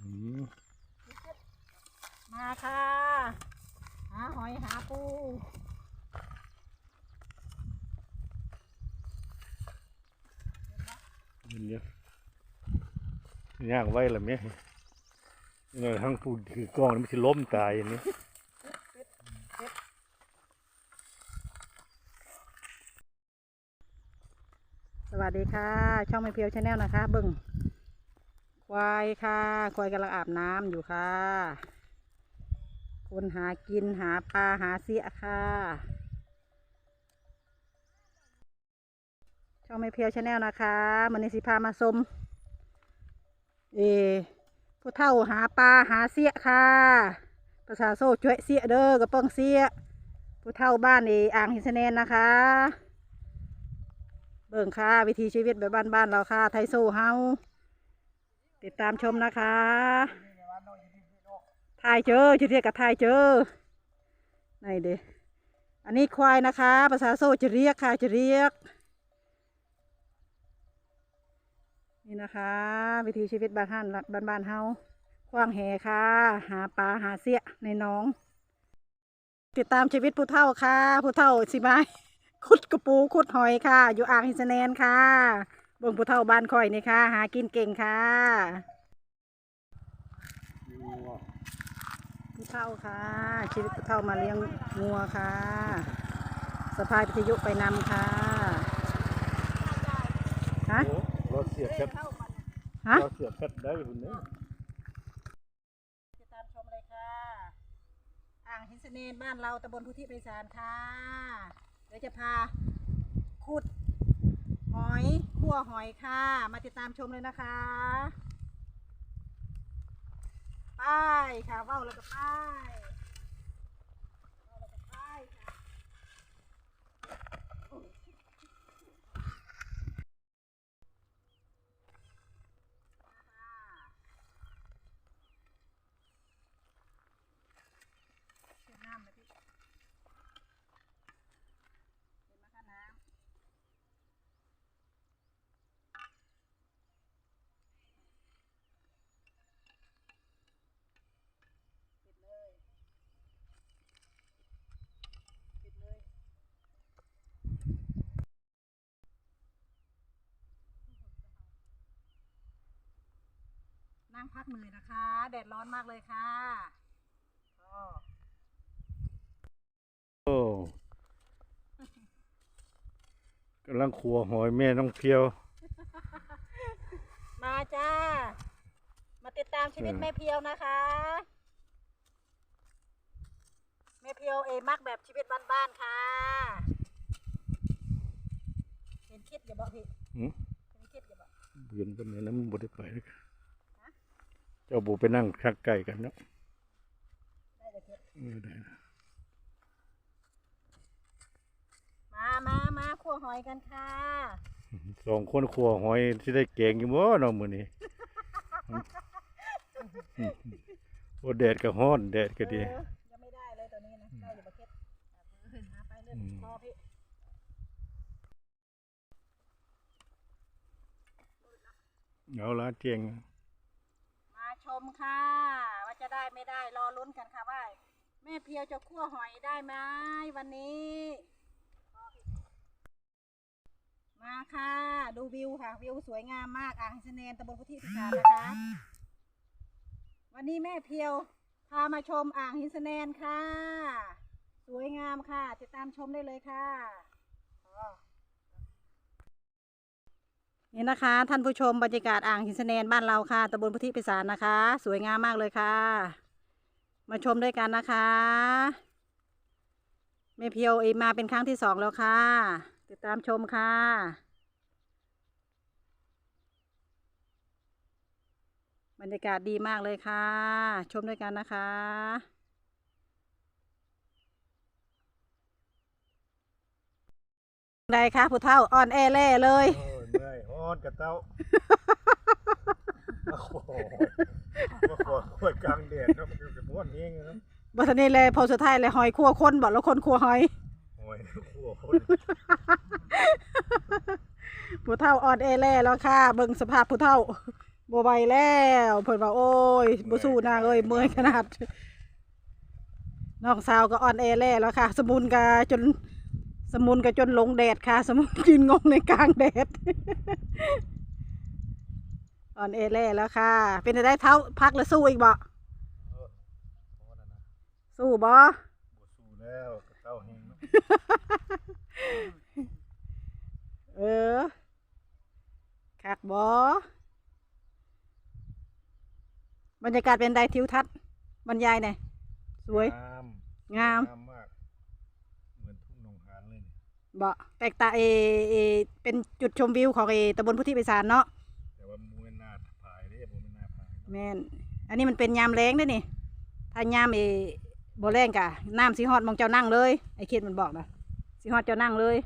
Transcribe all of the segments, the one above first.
อืมมาค่ะ หาหอยหาปูเดี๋ยวย่างไว้ละเมียเนี่ยทั้งผู้ถือกล้องนี่มันจะล้มตายอย่างนี้สวัสดีค่ะ ช่องไม่เพียวชาแนลนะคะเบิ่ง ควายค่ะควายกำลังอาบน้ำอยู่ค่ะ คนหากินหาปลาหาเสียค่ะ ช่องไม่เพียวชาแนลนะคะมันนี้สิพามาชมเอผู้เฒ่าหาปลาหาเสียค่ะ ประชาโซ่ช่วยเสียเด้อกระเป้องเสียผู้เฒ่าบ้านเออ่างหินเสนนนะคะ เบิ่งค่ะ วิถีชีวิตแบบบ้านๆเราค่ะ ไทยโซ่เฮา ติดตามชมนะคะถ่ายเจอจะเรียกกับถ่ายเจอไหนเด้อันนี้ควายนะคะ ภาษาโซ่จะเรียกค่ะจะเรียก นี่นะคะ วิถีชีวิตบ้านห้านบ้านๆเฮาคว้างแหค่ะ หาปลาหาเสี้ยในน้อง ติดตามชีวิตผู้เฒ่าค่ะ ผู้เฒ่าสิไม้ขุดกระปูขุดหอยค่ะ อยู่อ่างหินสแนนค่ะ เบิ่งผู้เฒ่าบ้านข่อยนี่ค่ะ หากินเก่งค่ะ ผู้เฒ่าค่ะ ชีวิตผู้เฒ่ามาเลี้ยงงัวค่ะสะพายวิทยุไปนำค่ะฮะโอ้เราเสียบแคทฮะเราเสียบแคทได้คุณเนี่ยติดตามชมเลยค่ะ อ่างหินสะเนนบ้านเราตำบลพุทธิไพศาลค่ะ เดี๋ยวจะพาขุดหอย คั่วหอยค่ะ มาติดตามชมเลยนะคะ ไป้ายค่ะเว้าวแล้วก็ป้ายเว้าแล้วก็ป้ายค่ะ เช็ดน้ำเลยพี่เห็นไหมคะน้ำปิดเลย ปิดเลย นั่งพักเหนื่อยนะคะ แดดร้อนมากเลยค่ะก็โอ้กำลังขัวหอยแม่น้องเพียว มาจ้า มาติดตามชีวิตอืมแม่เพียวนะคะ แม่เพียวเอมักแบบชีวิตบ้านๆค่ะ เห็นคิดอย่าบอกพี่หืมเห็นคิดอย่าบอกเบือนเป็นอย่างนั้นมันบ่ได้ไปเลยเจ้าบูไปนั่งชักไก่กันเนาะได้แต่คิดเออได้นะมามามาคั่วหอยกันค่ะ สองคนขัวหอยที่ได้เก่งอยู่บ่เนาะมื้อนี้โอ้แดดก็ฮ้อนแดดก็ดีเออยังไม่ได้เลยตัวนี้นะ ได้อยู่บักเก็ตอะมือหาไปเลยอืมพอพี่เอาละเจียง มค่ะ ว่าจะได้ไม่ได้รอลุ้นกันค่ะว่าแม่เพียวจะคั่วหอยได้ไหมวันนี้ มาค่ะ ดูวิวค่ะ วิวสวยงามมากอ่างหินเนนตำบลพุทธิพิสารนะคะ วันนี้แม่เพียวพามาชมอ่างหินเนนค่ะ สวยงามค่ะ ติดตามชมได้เลยค่ะอ๋อ นี่นะคะ ท่านผู้ชมบรรยากาศอ่างหินเนนบ้านเราค่ะตำบลพุทธิพิสารนะคะ สวยงามมากเลยค่ะ มาชมด้วยกันนะคะแม่เพียวเอมาเป็นครั้งที่สองแล้วค่ะ ติดตามชมค่ะบรรยากาศดีมากเลยค่ะ ชมด้วยกันนะคะได้ค่ะผู้เฒ่าอ่อนแอแล่เลย เมื่อยฮ้อนกระเต้าโอ้โหมาขอขวดกลางแดดเนาะมันจะม้วนเองนะบัทนี้เลยพอสุดท้ายเลยหอยคั่วคนบอกแล้วคนคั่วหอยโอ้ยขัวคนผู้เฒ่าอ่อนแอแล่แล้วค่ะเบิ่งสภาพผู้เฒ่าบัวใบแล้วเพิ่นว่าโอ้ยบ่สู้นางเอ้ยเมื่อยขนาดน้องสาวก็อ่อนแอแล้วค่ะ สมุนก็จน สมุนก็จนหลงแดดค่ะ สมุนยืนงงในกลางแดด อ่อนแอแล้วค่ะ เป็นได้เท้าพักแล้วสู้อีกบ่เออพอแล้วนะสู้บ่บ่สู้แล้วก็เต้าแห้งเนาะเออคักบ่บรรยากาศเป็นไดทิวทัศน์บรรยายหน่อยสวย งาม งามงามมาก เหมือนทุ่งหนองหานเลยนี่ บ่แตกตาเอเอเป็นจุดชมวิวของเอตำบลพุทธิไปสารเนาะแต่ว่ามูเป็นหน้าผายเด้บ่เป็นหน้าผายเนาะแม่นอันนี้มันเป็นยามแรงเด้อนี่ถ้ายามเอบ่แรงกะน้ำสิฮอดหมองเจ้านั่งเลยไอ้เขตมันบอกนะสิฮอดเจ้านั่งเลย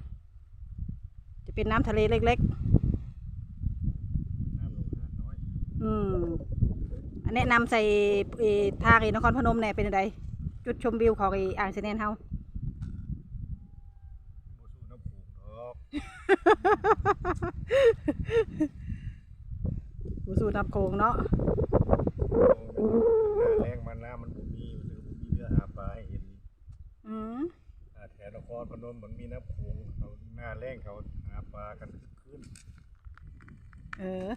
จะเป็นน้ำทะเลเล็ก น้ำหนองหานน้อยๆ อืมอันแนะนำใส่เอทางเอนครพนมเนี่ยเป็นไดจุดชมวิวของเออ่างเสนนเฮา บ่สู้น้ำผูกดอก บูสูน้ำโขงเนาะโอ้หน้าแรงมาน้ำมันบ่มีมันถึงบ่มีเนื้อหาปลาให้เห็นนี่อืมอ่าแถวนครพนมมันมีน้ำโขงเขาหน้าแรงเขาหาปลากันขึ้น เออ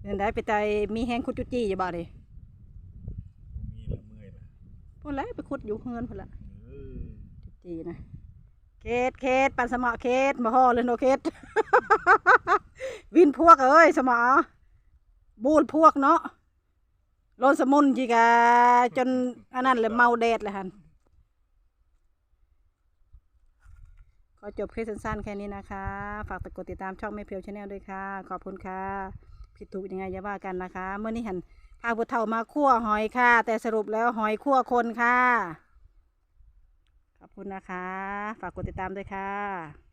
เป็นไดไปใจมีแห้งคุดจุจี้อยู่บ่เดิบ่มีละเมื่อยละ พุ่นแหละไปขุดอยู่เฮือนพุ่นละเออจุจีนะเคสเคสปันสมอเคสมาห่อเลยโนเคสวินพวกเอ้ยสมอบูดพวกเนาะโลนสมุนจีกาจนอันนั้นเลยเมาแดดเลยฮันขอจบคลิปสั้นๆแค่นี้นะคะ ฝากกดติดตามช่องแม่เพียวชาแนลด้วยค่ะ ขอบคุณค่ะ ผิดถูกยังไงอย่าว่ากันนะคะ เมื่อนี้หัน พาบุเฒ่ามาคั่วหอยค่ะ แต่สรุปแล้วหอยคั่วคนค่ะ ขอบคุณนะคะ ฝากกดติดตามด้วยค่ะ